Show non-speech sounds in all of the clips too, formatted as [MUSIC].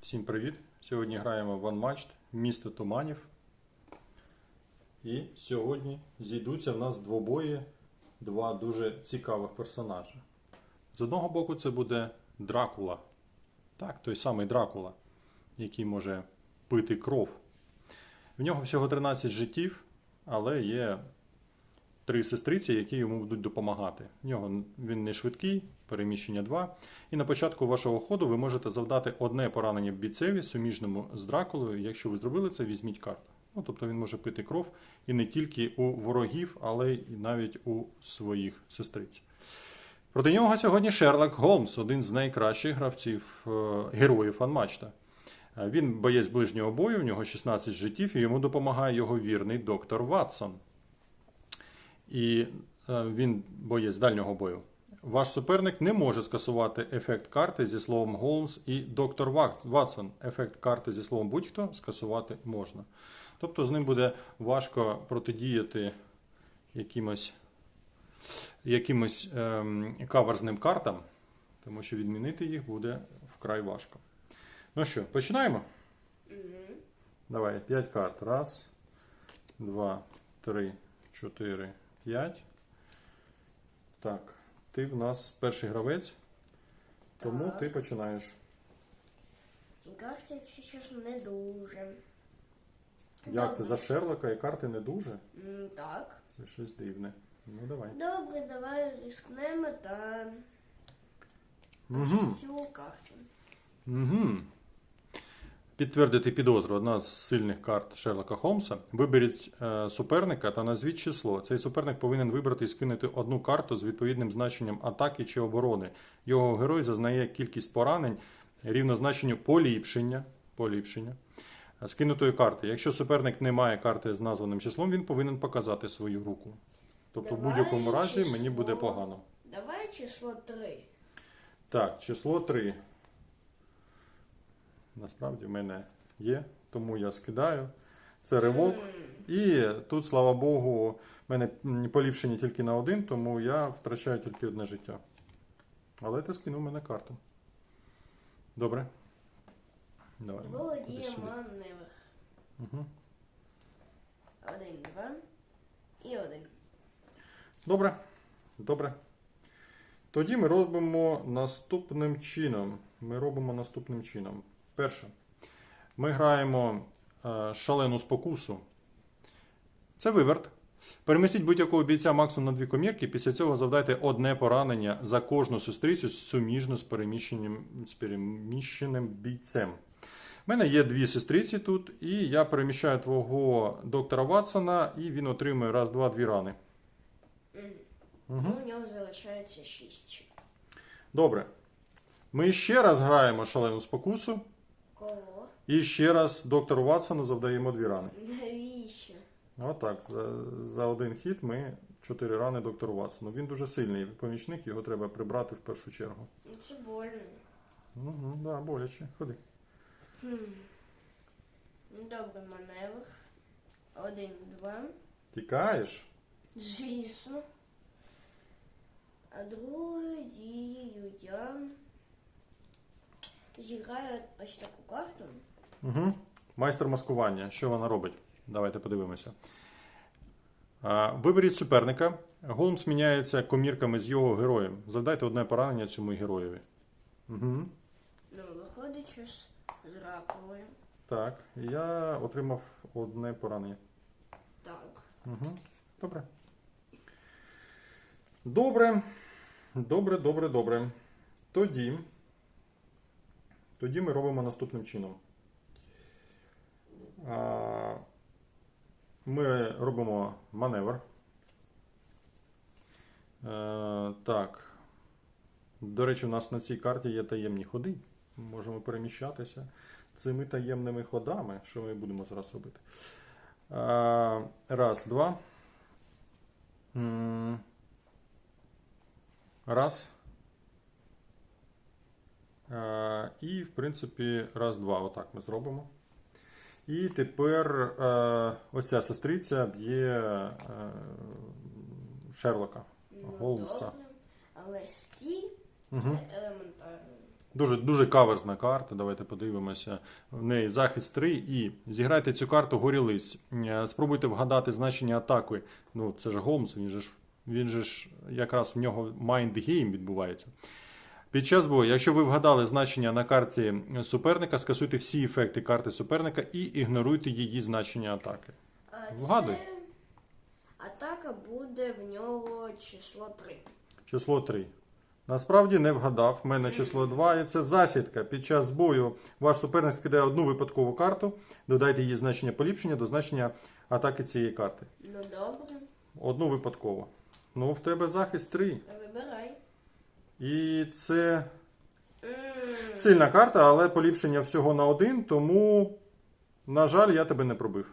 Всім привіт! Сьогодні граємо в OneMatch, місто Туманів. І сьогодні зійдуться в нас двобої два дуже цікавих персонажі. З одного боку, це буде Дракула. Так, той самий Дракула, який може пити кров. В нього всього 13 життів, але є три сестриці, які йому будуть допомагати. В нього він не швидкий, переміщення 2. І на початку вашого ходу ви можете завдати одне поранення бійцеві суміжному з Дракулою. Якщо ви зробили це, візьміть карту. Ну, тобто він може пити кров і не тільки у ворогів, але й навіть у своїх сестриць. Проти нього сьогодні Шерлок Голмс, один з найкращих гравців е, героїв Анмачта. Е, Він боєць ближнього бою, в нього 16 життів, і йому допомагає його вірний доктор Ватсон. І е, він боєць дальнього бою. Ваш суперник не може скасувати ефект карти зі словом Голмс і доктор Ватсон. Ефект карти зі словом будь-хто скасувати можна. Тобто з ним буде важко протидіяти якимось, якимось ем, каверзним картам, тому що відмінити їх буде вкрай важко. Ну що, починаємо? Давай, 5 карт. Раз, два, три, чотири, п'ять. Так, ти в нас перший гравець, тому Так. ти починаєш. Карти, якщо чесно, не дуже. Як це за Шерлока і карти не дуже? М, Так. Це щось дивне. Ну давай. Добре, давай рискнемо та Угу. цю карту. Угу. Підтвердити підозру одна з сильних карт Шерлока Холмса. Виберіть е, суперника та назвіть число. Цей суперник повинен вибрати і скинути одну карту з відповідним значенням атаки чи оборони. Його герой зазнає кількість поранень рівно значенню поліпшення. поліпшення е, скинутої карти. Якщо суперник не має карти з названим числом, він повинен показати свою руку. Тобто, в будь-якому разі число. мені буде погано. Давай число 3. Так, число 3. Насправді в мене є, тому я скидаю. Це ривок. І тут, слава Богу, в мене м, поліпшення тільки на один, тому я втрачаю тільки одне життя. Але ти скинув мене карту. Добре. Давай. Володіє сюди. маневр. Угу. Один, два і один. Добре. Добре. Тоді ми робимо наступним чином. Ми робимо наступним чином. Перше. Ми граємо е, шалену спокусу. Це виверт. Перемістіть будь-якого бійця максимум на дві комірки. Після цього завдайте одне поранення за кожну сестрицю суміжно з переміщеним, з переміщеним бійцем. У мене є дві сестриці тут, і я переміщаю твого доктора Ватсона, і він отримує раз, два, дві рани. Угу. У нього залишається 6. Добре. Ми ще раз граємо шалену спокусу. Кого? І ще раз доктору Ватсону завдаємо дві рани. Навіщо? Отак, за, за один хід ми чотири рани доктору Ватсону. Він дуже сильний помічник, його треба прибрати в першу чергу. Ну, Це больно. Угу, да, боляче. Ходи. Хм. Ну, Добре, маневр. Один, два. Тікаєш? Звісно. А другою дією я зіграю ось таку карту. Угу. Майстер маскування. Що вона робить? Давайте подивимося. А, Виберіть суперника. Голмс міняється комірками з його героєм. Завдайте одне поранення цьому героєві. Угу. Ну, виходить щось з раковою. Так, я отримав одне поранення. Так. Угу. Добре. Добре. Добре, добре, добре. Тоді. Тоді ми робимо наступним чином. Ми робимо маневр. Е, так. До речі, у нас на цій карті є таємні ходи. Можемо переміщатися цими таємними ходами, що ми будемо зараз робити. Раз, два. Раз. А, І, в принципі, раз, два. Отак ми зробимо. І тепер е, ось ця сестриця б'є е, Шерлока. Голмса. Але стій це елементарно. Дуже, дуже каверзна карта. Давайте подивимося. В неї захист 3 і зіграйте цю карту горілиць. Е, Спробуйте вгадати значення атаки. Ну, це ж Голмс, він же ж, він же ж якраз в нього game відбувається. Під час бою, якщо ви вгадали значення на карті суперника, скасуйте всі ефекти карти суперника і ігноруйте її значення атаки. А Вгадуй. це атака буде в нього число 3. Число 3. Насправді не вгадав. В мене число 2 і це засідка. Під час бою ваш суперник скидає одну випадкову карту, додайте її значення поліпшення до значення атаки цієї карти. Ну добре, Одну випадково. Ну, в тебе захист 3. вибирай. І це сильна карта, але поліпшення всього на один, тому, на жаль, я тебе не пробив.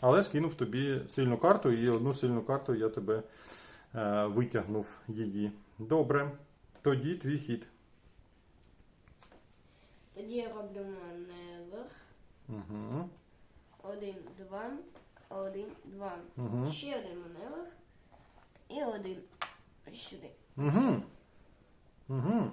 Але скинув тобі сильну карту, і одну сильну карту я тебе е, витягнув її. Добре. Тоді твій хід. Тоді я роблю маневр. Угу. Один, два, один, два. Мгм. Ще один маневр. І один. Сюди. Угу. Угу.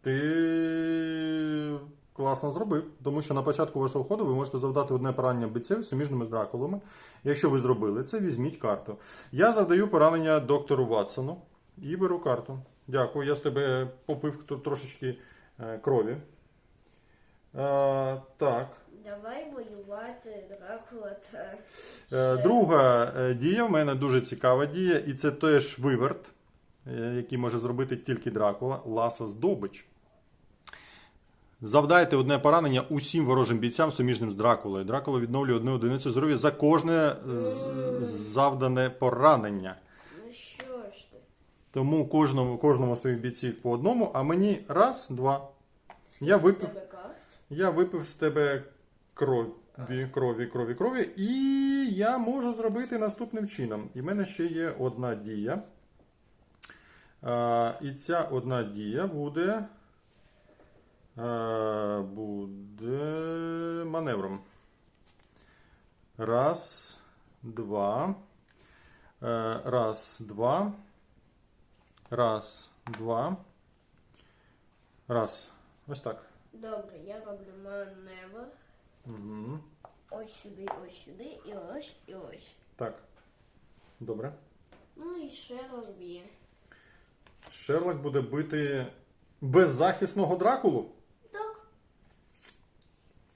Ти класно зробив, тому що на початку вашого ходу ви можете завдати одне поранення бійцеві суміжними з дракулами. Якщо ви зробили це, візьміть карту. Я завдаю поранення доктору Ватсону і беру карту. Дякую, я з тебе попив трошечки е, крові. Е, так. Давай воювати Дракула та. Е, Друга дія в мене дуже цікава дія, і це теж виверт, який може зробити тільки Дракула, ласа здобич. Завдайте одне поранення усім ворожим бійцям суміжним з Дракулою. Дракула відновлює одну одиницю здоров'я за кожне завдане поранення. Ну що ж ти? Тому кожному, кожному з твоїх бійців по одному, а мені раз, два. Я випив. Я випив з тебе крові, крові, крові, крові, і я можу зробити наступним чином. І в мене ще є одна дія. І ця одна дія буде. буде маневром. Раз, два. Е, Раз, два. Раз, два. Раз. Ось так. Добре, я роблю маневр. Угу. Ось сюди, ось сюди, і ось, і ось. Так. Добре. Ну і ще розб'є. Шерлок буде бити беззахисного Дракулу. Так.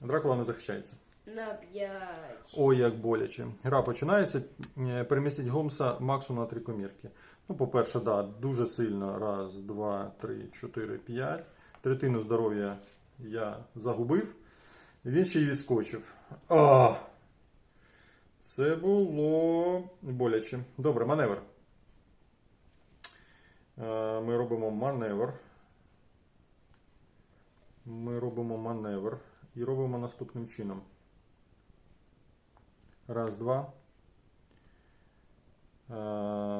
Дракула не захищається. На п'ять. Ой, як боляче. Гра починається. Е, Перемістить Гомса максимум на три комірки. Ну, по-перше, да, дуже сильно. Раз, два, три, чотири, п'ять. Третину здоров'я я загубив. Він ще й відскочив. А! Це було боляче. Добре, маневр. Е, Ми робимо маневр. Ми робимо маневр і робимо наступним чином. Раз, два. Е,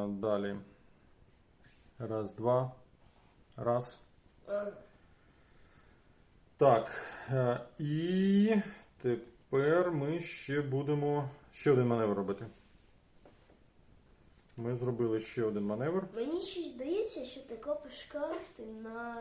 Далі. Раз, два. Раз. Так. е, І тепер ми ще будемо ще один маневр робити. Ми зробили ще один маневр. Мені щось здається, що ти копиш карти на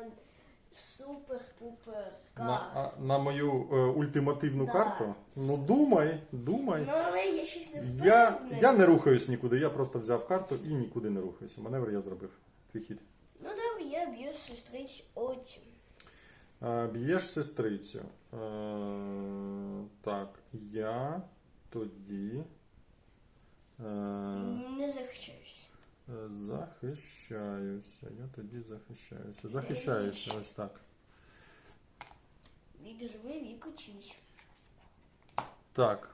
супер-пупер На, а, на мою е, ультимативну Да. карту. Ну думай, думай. Ну, але я щось не Я, впевнена. я не рухаюсь нікуди, я просто взяв карту і нікуди не рухаюся. Маневр я зробив. Твій хід. Ну, добре, я б'ю сестриць очі. Е, Б'єш сестрицю. Е, Так, я тоді Не захищаюся. е, захищаюся. Я тоді захищаюся. Захищаюся ось так. Вік живий, вік учись. Так.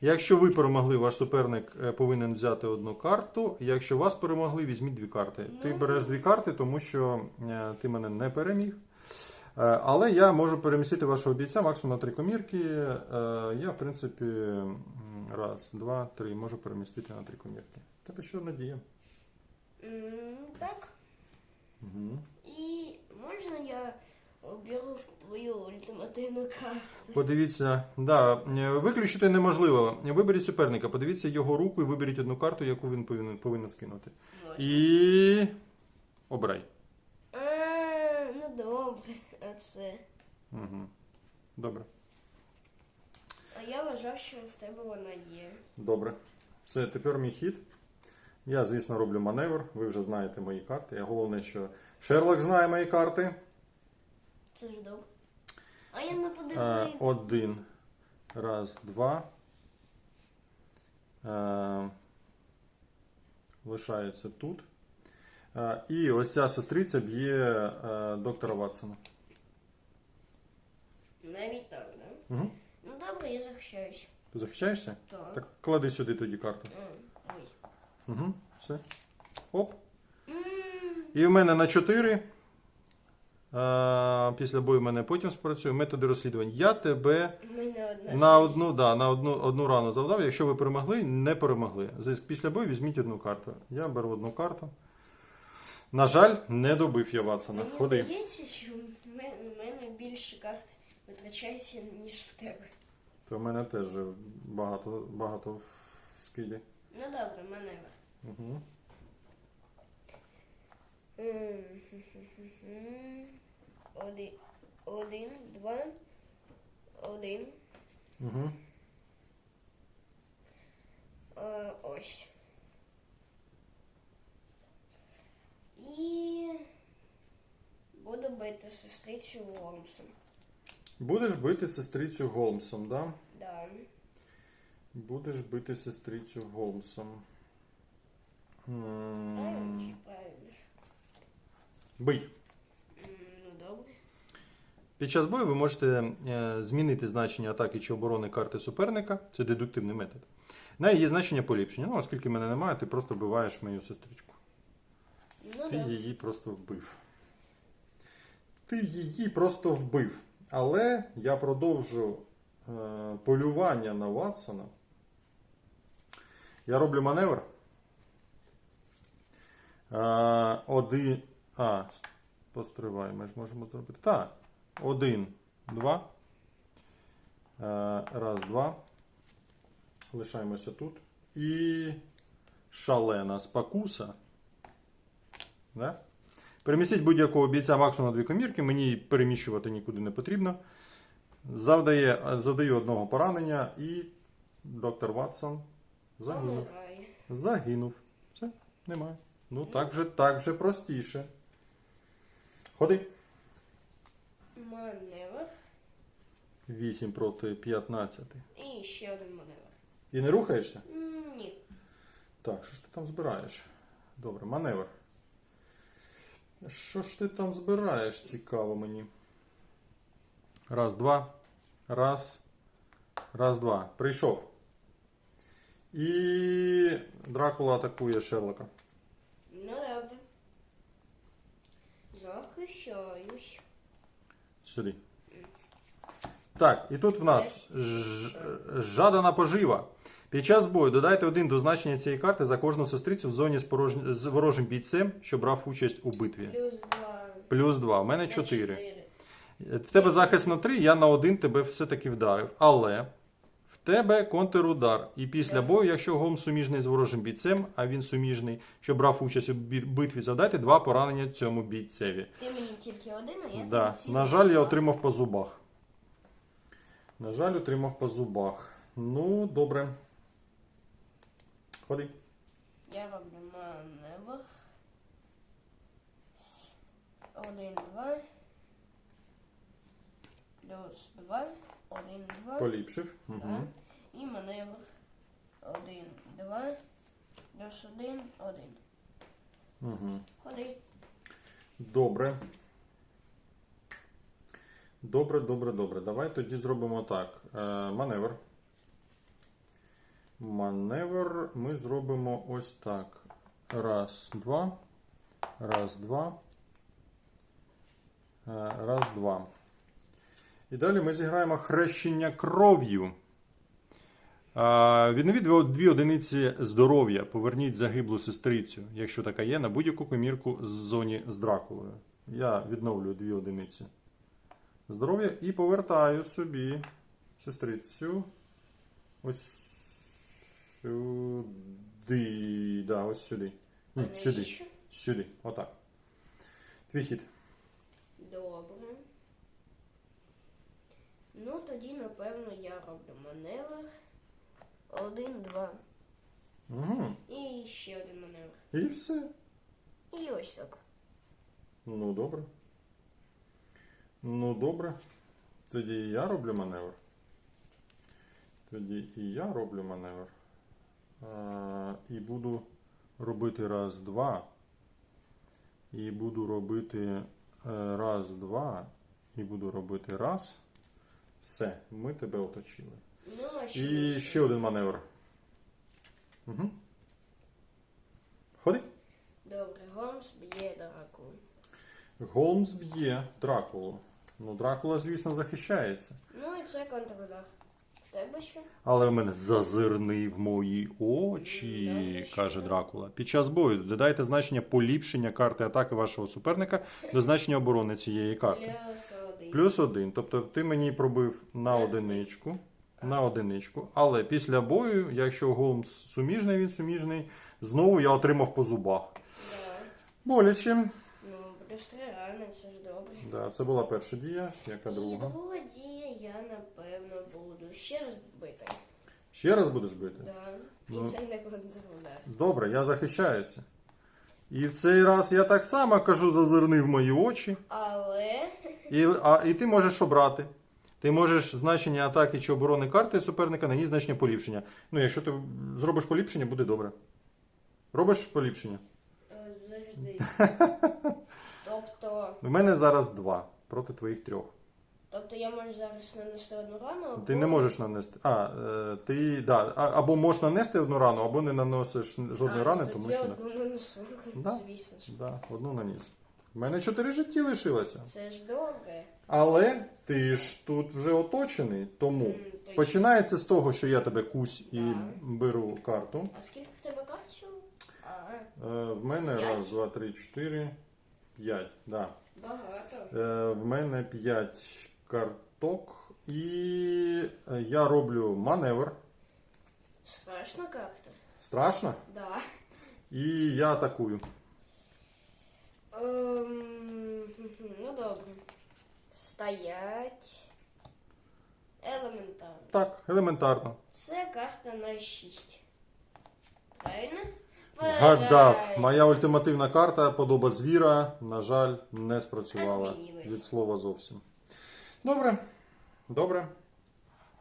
Якщо ви перемогли, ваш суперник е, повинен взяти одну карту. Якщо вас перемогли, візьміть дві карти. Ти Ну. береш дві карти, тому що е, ти мене не переміг. Е, Але я можу перемістити вашого бійця максимум на три комірки. Е, Я, в принципі, раз, два, три можу перемістити на три комірки. Тебе що надія? Так. Угу. І можна я оберу твою ультимативну карту? Подивіться, да, е, виключити неможливо. Виберіть суперника, подивіться його руку і виберіть одну карту, яку він повинен, повинен скинути. Можна. І обирай. А, ну добре. а це. Угу. Добре. А я вважав, що в тебе вона є. Добре. Все, тепер мій хід. Я, звісно, роблю маневр. Ви вже знаєте мої карти. А головне, що Шерлок знає мої карти. Це ж добре. А я не Е, подивився. один. Раз, два. Е, лишається тут. Е, і ось ця сестриця б'є е, доктора Ватсона. Навіть так, да? Угу. Добре, я захищаюсь. Ти захищаєшся? Так. Так клади сюди тоді карту. М, Ой. Угу. Все. Оп. І в мене на 4. А, після бою в мене потім спрацює методи розслідувань. Я тебе мене одна. на одну, да, на одну, одну рану завдав. Якщо ви перемогли, не перемогли. За- Після бою візьміть одну карту. Я беру одну карту. На жаль, не добив я Ватсона. Мені Ходи. здається, що в мене, в мене більше карт витрачається, ніж в тебе. То в мене теж багато, багато в скиді. Ну добре, маневр. Угу. Один, один, два, один. Угу. Е, ось. І буду бити сестрицю Ломсом. Будеш бити сестрицю Голмсом, да? Да. Будеш бити сестрицю Голмсом. М, Правильно правильно? Бий. Ну добре. Під час бою ви можете е, змінити значення атаки чи оборони карти суперника. Це дедуктивний метод. На її значення поліпшення. Ну, оскільки мене немає, ти просто вбиваєш мою сестричку. Ну Ти да. її просто вбив. Ти її просто вбив. Але я продовжу е, полювання на Ватсона. Я роблю маневр. Е, один. А, постривай, ми ж можемо зробити. Так. Один, два. Е, раз, два. Лишаємося тут. І шалена спокуса. Да? Перемістіть будь-якого бійця максимум на дві комірки, мені переміщувати нікуди не потрібно. Завдає, завдаю одного поранення і доктор Ватсон загинув. Загинув. Все, немає. Ну так же, так же простіше. Ходи. Маневр. 8 проти 15. І ще один маневр. І не рухаєшся? М, Ні. Так, що ж ти там збираєш? Добре, маневр. Що ж ти там збираєш? Цікаво мені. Раз, два. Раз. Раз, два. Прийшов. І Дракула атакує Шерлока. Ну добре. Захищаюсь. Сюди. Так, і тут в нас ж- жадана пожива. Під час бою додайте один до значення цієї карти за кожну сестрицю в зоні з, порожнь- з ворожим бійцем, що брав участь у битві. Плюс два. Плюс 2. У мене на 4. В тебе захист на 3, я на 1 тебе все-таки вдарив. Але тебе контрудар. І після бою, якщо гом суміжний з ворожим бійцем, а він суміжний, що брав участь у битві, завдайте два поранення цьому бійцеві. Ти мені тільки один, а я Да. тобі На жаль, я отримав по зубах. На жаль, отримав по зубах. Ну, добре. Ходи. Я роблю маневр. Один, два. Плюс два. Один, два. Поліпшив. Угу. Так. І маневр. Один, два. Плюс один, один. Угу. Ходи. Добре. Добре, добре, добре. Давай тоді зробимо так. Е, маневр. Маневр ми зробимо ось так. Раз, два. Раз, два. Е, раз, два. І далі ми зіграємо хрещення кров'ю. Відновіть дві- дві одиниці здоров'я. Поверніть загиблу сестрицю, якщо така є, на будь-яку комірку з зоні з Дракулою. Я відновлюю дві одиниці здоров'я і повертаю собі сестрицю. Ось сюди. Да, ось сюди. Ні, сюди. Сюди. Отак. Твій хід. Добре. Ну, тоді, напевно, я роблю маневр. Один, два. Угу. І ще один маневр. І все. І ось так. Ну, добре. Ну, добре. Тоді і я роблю маневр. Тоді і я роблю маневр. А, і буду робити раз, два. І буду робити е, раз, два. І буду робити раз. Все, ми тебе оточили. Ну, а що? І ще один маневр. Угу. Ходи. Добре, Голмс б'є Дракулу. Голмс б'є Дракулу. Ну, Дракула, звісно, захищається. Ну і це контрудар. В тебе що? Але в мене зазирни в мої очі, каже. Дракула. Під час бою додайте значення поліпшення карти атаки вашого суперника до значення оборони цієї карти. Плюс один. Плюс один. Тобто ти мені пробив на одиничку. На одиничку. Але після бою, якщо Голмс суміжний, він суміжний, знову я отримав по зубах. Боляче. Ну, плюс три рани, це ж добре. Да, це була перша дія, яка І друга. друга дія я, напевно, буду ще раз бити. Ще раз будеш бити? Да. Ну. І це не контрудар. Добре, я захищаюся. І в цей раз я так само кажу зазирни в мої очі. Але І, а, і ти можеш обрати. Ти можеш значення атаки чи оборони карти суперника на її значення поліпшення. Ну, якщо ти зробиш поліпшення, буде добре. Робиш поліпшення? е, завжди. [LAUGHS] тобто, У мене зараз два проти твоїх трьох. Тобто я можу зараз нанести одну рану. Або... Ти не можеш нанести. А, е, ти да, а- або можеш нанести одну рану, або не наносиш жодної А, рани, тоді тому що. Да. одну нанесу, Да. звісно ж. Да, одну наніс. У мене чотири житті лишилося. Це ж добре. Але ти ж тут вже оточений, тому М, точно. починається з того, що я тебе кусь і Так. беру карту. А скільки в тебе карт? А, Е, в мене П'ять? раз, два, три, чотири, п'ять. Да. багато. Е, в мене п'ять карток. І е, я роблю маневр. Страшна карта. Страшно. Да. І я атакую. Ем, ну добре. Стоять. Елементарно. Так, елементарно. Це карта на 6. Правильно? Гадав, моя ультимативна карта подоба звіра, на жаль, не спрацювала Відмінилась. від слова зовсім. Добре, добре.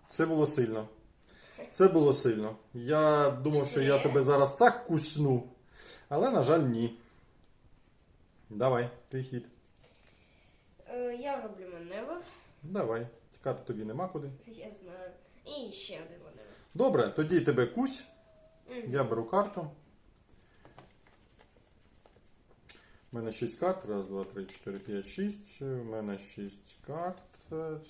Це було сильно. Це було сильно. Я думав, що я тебе зараз так кусну, але, на жаль, ні. Давай, твій хід. Е, я роблю маневр. Давай. Тікати тобі нема куди. Я знаю. І ще один маневр. Добре, тоді тебе кусь. Мгм. Я беру карту. У мене 6 карт. Раз, два, три, чотири, п'ять, шість. У мене 6 карт.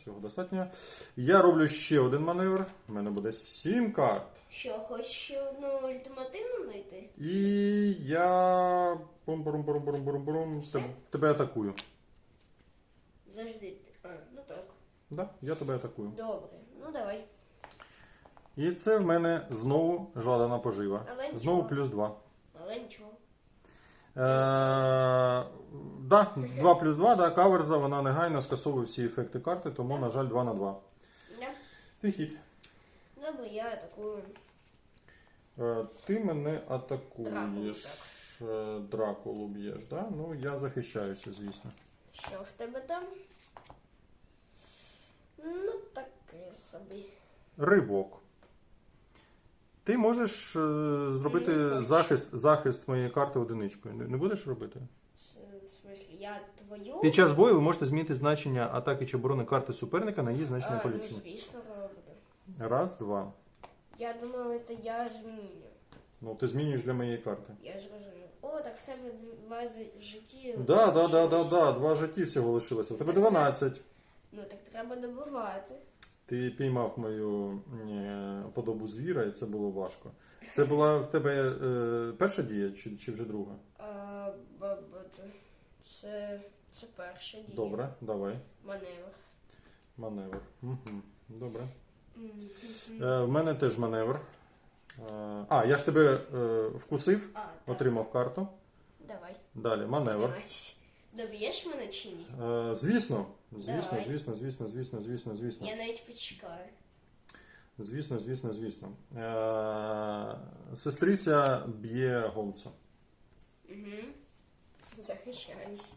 Цього достатньо. Я роблю ще один маневр. У мене буде 7 карт. Що, хочеш ще одну ультимативну знайти? І я. бум бурум бурум бурум бурум бурум Тебе атакую. Завжди. А, ну так. Да, я тебе атакую. Добре. Ну давай. І це в мене знову жадана пожива. Але нічого. Знову плюс 2. Але нічого. Е, да, 2 плюс 2, да, каверза, вона негайно скасовує всі ефекти карти, тому, на жаль, 2 на 2. Да. Ти хід. Добре, я атакую. Е, ти мене Дракулу, атакуєш. Е, Дракулу б'єш, да? Ну, я захищаюся, звісно. Що в тебе там? Ну, таке собі. Ривок. Ти можеш е, зробити хочу. захист, захист моєї карти одиничкою. Не, не будеш робити? С- В смислі, я твою. Під час бою ви можете змінити значення атаки чи оборони карти суперника на її значення а, ну, поліпшення. звісно, роблю. Раз, два. Я думала, це я зміню. Ну, ти змінюєш для моєї карти. Я зрозумів. О, так в тебе два з- житті. Да, да, да, да, да. Два житті всього лишилося. У тебе 12. Ну так треба добувати. Ти піймав мою е, подобу звіра, і це було важко. Це була в тебе е, перша дія чи, чи вже друга? А, т- це, це перша дія. Добре, давай. Маневр. Маневр. Угу. Добре. Е, в мене теж маневр. Е, а, я ж тебе е, вкусив, А, отримав карту. Давай. Далі, маневр. Доб'єш мене чи ні? Е, звісно, звісно, Давай. звісно, звісно, звісно, звісно, звісно. Я навіть почекаю. Звісно, звісно, звісно. Е, сестриця б'є Голмса. Угу. Захищаюсь.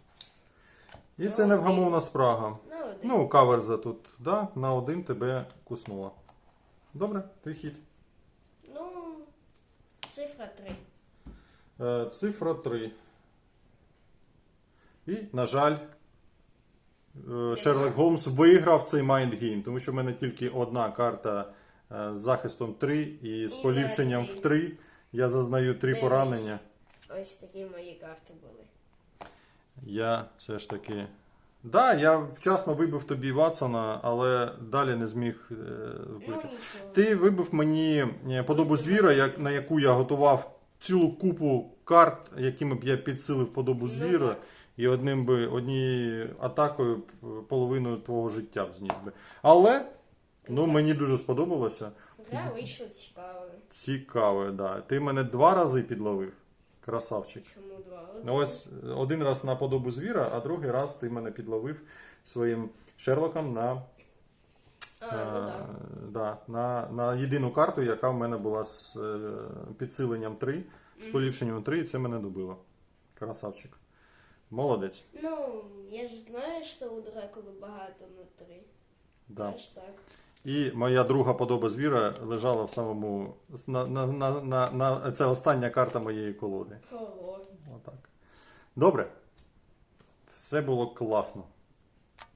І це невгамовна спрага. Ну, один. Ну, каверза тут, да, на один тебе куснула. Добре, ти хід. Ну, цифра 3. Е, цифра 3. І, на жаль, Шерлок Голмс виграв цей майндгейм, тому що в мене тільки одна карта е, з захистом 3 і з І поліпшенням в 3. Я зазнаю 3 Дивись. поранення. Ось такі мої карти були. Я все ж таки. Да, я вчасно вибив тобі Ватсона, але далі не зміг е, Ну, вбити. нічого. Ти вибив мені е, подобу звіра, як, на яку я готував цілу купу карт, якими б я підсилив подобу Ну, звіра, так. І одним би однією атакою б половину твого життя б зніс би. Але ну, мені дуже сподобалося. Гра вийшла цікавою. Цікаве, да. Ти мене два рази підловив. Красавчик. Чому два? Один. Ну, ось е, один раз на подобу звіра, а другий раз ти мене підловив своїм Шерлоком на, А, е, ну так. да, на, на єдину карту, яка в мене була з е, підсиленням 3, з поліпшенням 3, і це мене добило. Красавчик. Молодець. Ну, я ж знаю, що у Дракули багато внутрі. Да. Аж так. І моя друга подоба звіра лежала в самому. На, на, на, на, на, це остання карта моєї колоди. Ого. Отак. Добре. Все було класно.